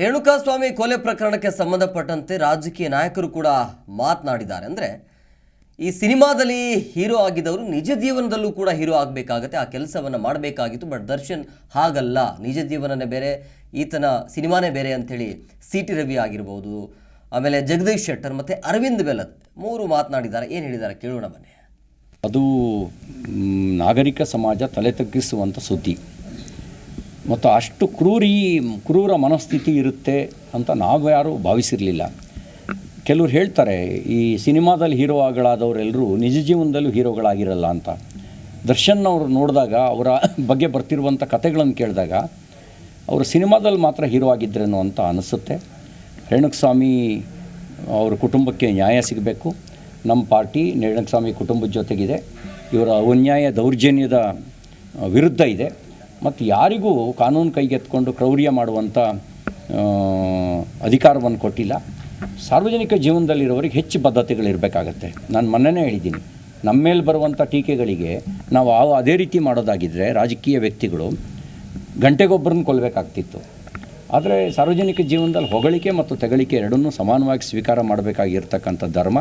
ರೇಣುಕಾಸ್ವಾಮಿ ಕೊಲೆ ಪ್ರಕರಣಕ್ಕೆ ಸಂಬಂಧಪಟ್ಟಂತೆ ರಾಜಕೀಯ ನಾಯಕರು ಕೂಡ ಮಾತನಾಡಿದ್ದಾರೆ. ಅಂದರೆ ಈ ಸಿನಿಮಾದಲ್ಲಿ ಹೀರೋ ಆಗಿದ್ದವರು ನಿಜ ಜೀವನದಲ್ಲೂ ಕೂಡ ಹೀರೋ ಆಗಬೇಕಾಗತ್ತೆ, ಆ ಕೆಲಸವನ್ನು ಮಾಡಬೇಕಾಗಿತ್ತು. ಬಟ್ ದರ್ಶನ್ ಹಾಗಲ್ಲ. ನಿಜ ಜೀವನನೇ ಬೇರೆ, ಈತನ ಸಿನಿಮಾನೇ ಬೇರೆ ಅಂಥೇಳಿ ಸಿ ಟಿ ರವಿ ಆಗಿರ್ಬೋದು, ಆಮೇಲೆ ಜಗದೀಶ್ ಶೆಟ್ಟರ್ ಮತ್ತು ಅರವಿಂದ್ ಬೆಲದ್ ಮೂರು ಮಾತನಾಡಿದ್ದಾರೆ. ಏನು ಹೇಳಿದ್ದಾರೆ ಕೇಳೋಣ ಬನ್ನಿ. ಅದು ನಾಗರಿಕ ಸಮಾಜ ತಲೆ ತಗ್ಗಿಸುವಂಥ ಸುದ್ದಿ. ಮತ್ತು ಅಷ್ಟು ಕ್ರೂರಿ, ಕ್ರೂರ ಮನಸ್ಥಿತಿ ಇರುತ್ತೆ ಅಂತ ನಾವು ಯಾರೂ ಭಾವಿಸಿರಲಿಲ್ಲ. ಕೆಲವ್ರು ಹೇಳ್ತಾರೆ, ಈ ಸಿನಿಮಾದಲ್ಲಿ ಹೀರೋಗಳಾದವರೆಲ್ಲರೂ ನಿಜ ಜೀವನದಲ್ಲೂ ಹೀರೋಗಳಾಗಿರಲ್ಲ ಅಂತ. ದರ್ಶನ್ ಅವರು ನೋಡಿದಾಗ, ಅವರ ಬಗ್ಗೆ ಬರ್ತಿರುವಂಥ ಕಥೆಗಳನ್ನು ಕೇಳಿದಾಗ, ಅವರು ಸಿನಿಮಾದಲ್ಲಿ ಮಾತ್ರ ಹೀರೋ ಆಗಿದ್ರೇನೋ ಅಂತ ಅನಿಸುತ್ತೆ. ರೇಣುಕಸ್ವಾಮಿ ಅವ್ರ ಕುಟುಂಬಕ್ಕೆ ನ್ಯಾಯ ಸಿಗಬೇಕು. ನಮ್ಮ ಪಾರ್ಟಿ ರೇಣುಕಸ್ವಾಮಿ ಕುಟುಂಬದ ಜೊತೆಗಿದೆ. ಇವರ ಅನ್ಯಾಯ ದೌರ್ಜನ್ಯದ ವಿರುದ್ಧ ಇದೆ. ಮತ್ತು ಯಾರಿಗೂ ಕಾನೂನು ಕೈಗೆತ್ಕೊಂಡು ಕ್ರೌರ್ಯ ಮಾಡುವಂಥ ಅಧಿಕಾರವನ್ನು ಕೊಟ್ಟಿಲ್ಲ. ಸಾರ್ವಜನಿಕ ಜೀವನದಲ್ಲಿರೋರಿಗೆ ಹೆಚ್ಚು ಬದ್ಧತೆಗಳಿರಬೇಕಾಗತ್ತೆ. ನಾನು ಮೊನ್ನೆನೇ ಹೇಳಿದ್ದೀನಿ. ನಮ್ಮ ಮೇಲೆ ಬರುವಂಥ ಟೀಕೆಗಳಿಗೆ ನಾವು ಆ, ಅದೇ ರೀತಿ ಮಾಡೋದಾಗಿದ್ದರೆ ರಾಜಕೀಯ ವ್ಯಕ್ತಿಗಳು ಗಂಟೆಗೊಬ್ಬರನ್ನ ಕೊಲ್ಲಬೇಕಾಗ್ತಿತ್ತು ಆದರೆ ಸಾರ್ವಜನಿಕ ಜೀವನದಲ್ಲಿ ಹೊಗಳಿಕೆ ಮತ್ತು ತೆಗಳಿಕೆ ಎರಡನ್ನೂ ಸಮಾನವಾಗಿ ಸ್ವೀಕಾರ ಮಾಡಬೇಕಾಗಿರ್ತಕ್ಕಂಥ ಧರ್ಮ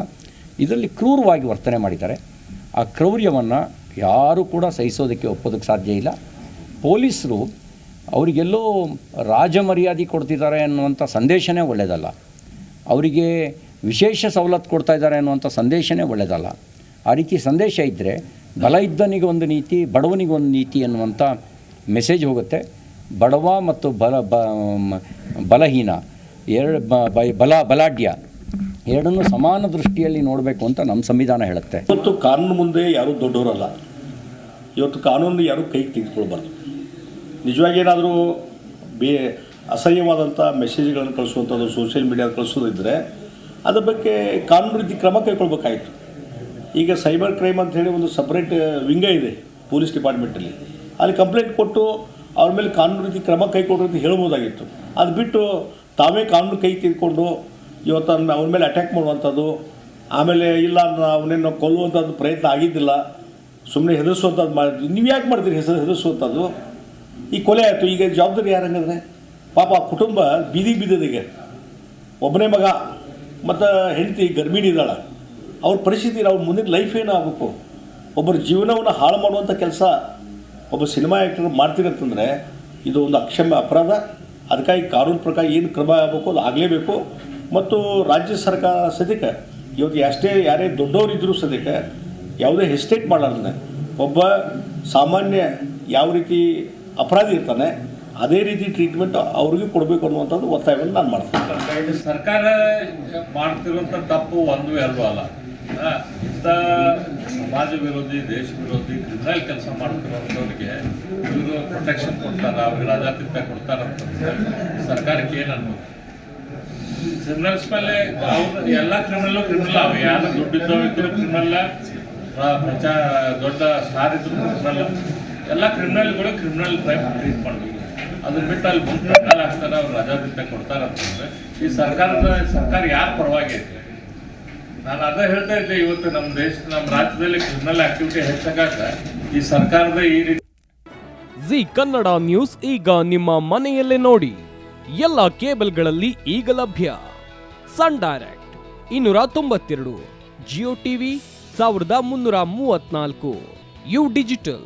ಇದರಲ್ಲಿ ಕ್ರೂರವಾಗಿ ವರ್ತನೆ ಮಾಡಿದ್ದಾರೆ. ಆ ಕ್ರೌರ್ಯವನ್ನು ಯಾರೂ ಕೂಡ ಸಹಿಸೋದಕ್ಕೆ ಒಪ್ಪೋದಕ್ಕೆ ಸಾಧ್ಯ ಇಲ್ಲ. ಪೊಲೀಸರು ಅವರಿಗೆಲ್ಲೋ ರಾಜ ಮರ್ಯಾದೆ ಕೊಡ್ತಿದ್ದಾರೆ ಅನ್ನುವಂಥ ಸಂದೇಶನೇ ಒಳ್ಳೆಯದಲ್ಲ ಅವರಿಗೆ ವಿಶೇಷ ಸವಲತ್ತು ಕೊಡ್ತಾ ಇದ್ದಾರೆ ಅನ್ನುವಂಥ ಸಂದೇಶನೇ ಒಳ್ಳೆಯದಲ್ಲ ಆ ರೀತಿ ಸಂದೇಶ ಇದ್ದರೆ ಬಲ ಇದ್ದನಿಗೆ ಒಂದು ನೀತಿ, ಬಡವನಿಗೆ ಒಂದು ನೀತಿ ಅನ್ನುವಂಥ ಮೆಸೇಜ್ ಹೋಗುತ್ತೆ. ಬಡವ ಮತ್ತು ಬಲ ಬಲಹೀನ ಎರಡು ಬಲ, ಬಲಾಢ್ಯ ಎರಡನ್ನೂ ಸಮಾನ ದೃಷ್ಟಿಯಲ್ಲಿ ನೋಡಬೇಕು ಅಂತ ನಮ್ಮ ಸಂವಿಧಾನ ಹೇಳುತ್ತೆ. ಇವತ್ತು ಕಾನೂನು ಮುಂದೆ ಯಾರೂ ದೊಡ್ಡವರಲ್ಲ. ಇವತ್ತು ಕಾನೂನು ಯಾರೂ ಕೈಗೆ ತೆಗೆದುಕೊಳ್ಬಾರ್ದು. ನಿಜವಾಗಿ ಏನಾದರೂ ಬೇ ಅಸಹ್ಯವಾದಂಥ ಮೆಸೇಜ್ಗಳನ್ನು ಕಳಿಸುವಂಥದ್ದು, ಸೋಷಿಯಲ್ ಮೀಡಿಯಾ ಕಳಿಸೋದಿದ್ದರೆ ಅದ್ರ ಬಗ್ಗೆ ಕಾನೂನು ರೀತಿ ಕ್ರಮ ಕೈಗೊಳ್ಬೇಕಾಯಿತು. ಈಗ ಸೈಬರ್ ಕ್ರೈಮ್ ಅಂತ ಹೇಳಿ ಒಂದು ಸಪ್ರೇಟ್ ವಿಂಗ ಇದೆ ಪೊಲೀಸ್ ಡಿಪಾರ್ಟ್ಮೆಂಟಲ್ಲಿ. ಅಲ್ಲಿ ಕಂಪ್ಲೇಂಟ್ ಕೊಟ್ಟು ಅವ್ರ ಮೇಲೆ ಕಾನೂನು ರೀತಿ ಕ್ರಮ ಕೈಗೊಳ್ಳಿ ಅಂತ ಹೇಳ್ಬೋದಾಗಿತ್ತು. ಅದು ಬಿಟ್ಟು ತಾವೇ ಕಾನೂನು ಕೈ ತೆಗೆದುಕೊಂಡು ಇವತ್ತು ಅವ್ರ ಮೇಲೆ ಅಟ್ಯಾಕ್ ಮಾಡುವಂಥದ್ದು, ಆಮೇಲೆ ಇಲ್ಲ ಅವನೇನು ಕೊಲ್ಲುವಂಥದ್ದು ಪ್ರಯತ್ನ ಆಗಿದ್ದಿಲ್ಲ ಸುಮ್ಮನೆ ಹೆದರಿಸುವಂಥದ್ದು ಮಾಡಿದ್ವಿ ನೀವು ಯಾಕೆ ಮಾಡ್ತೀರಿ ಹೆಸರು ಹೆದರಿಸುವಂಥದ್ದು? ಈ ಕೊಲೆ ಆಯಿತು. ಈಗ ಜವಾಬ್ದಾರಿ ಯಾರಂಗಂದ್ರೆ ಪಾಪ ಆ ಕುಟುಂಬ ಬೀದಿ ಬೀದಿದೆ ಒಬ್ಬನೇ ಮಗ, ಮತ್ತು ಹೆಂಡತಿ ಗರ್ಭಿಣಿ ಇದ್ದಾಳೆ. ಅವ್ರ ಪರಿಸ್ಥಿತಿ ಅವ್ರ ಮುಂದಿನ ಲೈಫ್ ಏನಾಗಬೇಕು ಒಬ್ಬರ ಜೀವನವನ್ನು ಹಾಳು ಮಾಡುವಂಥ ಕೆಲಸ ಒಬ್ಬ ಸಿನಿಮಾ ಆ್ಯಕ್ಟರ್ ಮಾಡ್ತೀರಂತಂದರೆ ಇದು ಒಂದು ಅಕ್ಷಮ್ಯ ಅಪರಾಧ. ಅದಕ್ಕಾಗಿ ಕಾನೂನು ಪ್ರಕಾರ ಏನು ಕ್ರಮ ಆಗಬೇಕು ಅದು ಆಗಲೇಬೇಕು. ಮತ್ತು ರಾಜ್ಯ ಸರ್ಕಾರ ಸದ್ಯಕ್ಕೆ, ಇವತ್ತು ಎಷ್ಟೇ ಯಾರೇ ದೊಡ್ಡವರಿದ್ದರೂ ಸದ್ಯಕ್ಕೆ ಯಾವುದೇ ಹೆಸ್ಟೇಟ್ ಮಾಡಲ್ಲ ಒಬ್ಬ ಸಾಮಾನ್ಯ ಯಾವ ರೀತಿ ಅಪರಾಧಿ ಇರ್ತಾನೆ, ಅದೇ ರೀತಿ ಟ್ರೀಟ್ಮೆಂಟ್ ಅವ್ರಿಗೂ ಕೊಡಬೇಕು ಅನ್ನುವಂಥದ್ದು ಒತ್ತಾಯವನ್ನು ನಾನು ಮಾಡ್ತೀನಿ. ಸರ್ಕಾರ ಮಾಡ್ತಿರುವಂಥ ತಪ್ಪು ಒಂದು ಎರಡು ಅಲ್ಲ? ಇಂಥ ಸಮಾಜ ವಿರೋಧಿ, ದೇಶ ವಿರೋಧಿ ಕ್ರಿಮಿನಲ್ ಕೆಲಸ ಮಾಡ್ತಿರೋಂಥವ್ರಿಗೆ ಇವರು ಪ್ರೊಟೆಕ್ಷನ್ ಕೊಡ್ತಾರ, ಅವ್ರಿಗೆ ರಾಜಾತಿಥ್ಯ ಅಂತಂದ್ರೆ ಸರ್ಕಾರಕ್ಕೆ ಏನು ಅನ್ಬೋದು ಕ್ರಿಮಿನಲ್ಸ್ ಮೇಲೆ ಅವ್ರು ಎಲ್ಲ ಕ್ರಿಮಿನಲ್ ಕ್ರಿಮಿನಲ್ ಅವ ಯಾರು ದುಡ್ಡಿದ್ದವ್ರು ಇದ್ರು ಕ್ರಿಮಿನಲ್ ಪ್ರಚಾರ ದೊಡ್ಡ ಸ್ಟಾರ್ ಇದ್ರು ಕ್ರಿಮಿನಲ್ ಎಲ್ಲ ಕ್ರಿಮಿನಲ್ಗಳು ಕ್ರಿಮಿನಲ್ ಕ್ರೈಮ್ ಟ್ರೀಟ್ ಮಾಡಬೇಕು. ಅದನ್ನ ಬಿಟ್ಟು ಅಲ್ಲಿ ಮುಂದೆ ಕ್ರಿಮಿನಲ್ ಹಾಕ್ತಾರೆ ಅವ್ರು ಬಿಟ್ಟೆ ಕೊಡ್ತಾರ ಅಂತಂದ್ರೆ, ಈ ಸರ್ಕಾರದ, ಸರ್ಕಾರ ಯಾರ ಪರವಾಗಿ ಐತೆ? ನಾನು ಅದೇ ಹೇಳ್ತಾ ಇದ್ದೆ ಇವತ್ತು ನಮ್ಮ ದೇಶ ನಮ್ಮ ರಾಜ್ಯದಲ್ಲಿ ಕ್ರಿಮಿನಲ್ ಆಕ್ಟಿವಿಟಿ ಹೆಚ್ಚಾಗಾಕ ಈ ಸರ್ಕಾರದ ಈ ರೀತಿ ಜಿ ಕನ್ನಡ ನ್ಯೂಸ್ ಈಗ ನಿಮ್ಮ ಮನೆಯಲ್ಲೇ ನೋಡಿ. ಎಲ್ಲ ಕೇಬಲ್ಗಳಲ್ಲಿ ಈಗ ಲಭ್ಯ. ಸನ್ ಡೈರೆಕ್ಟ್, ಇನ್ನೂರ ತೊಂಬತ್ತೆರಡು, ಜಿಯೋ ಟಿವಿ ಸಾವಿರದ ಮುನ್ನೂರ ಮೂವತ್ನಾಲ್ಕು ಯು ಡಿಜಿಟಲ್.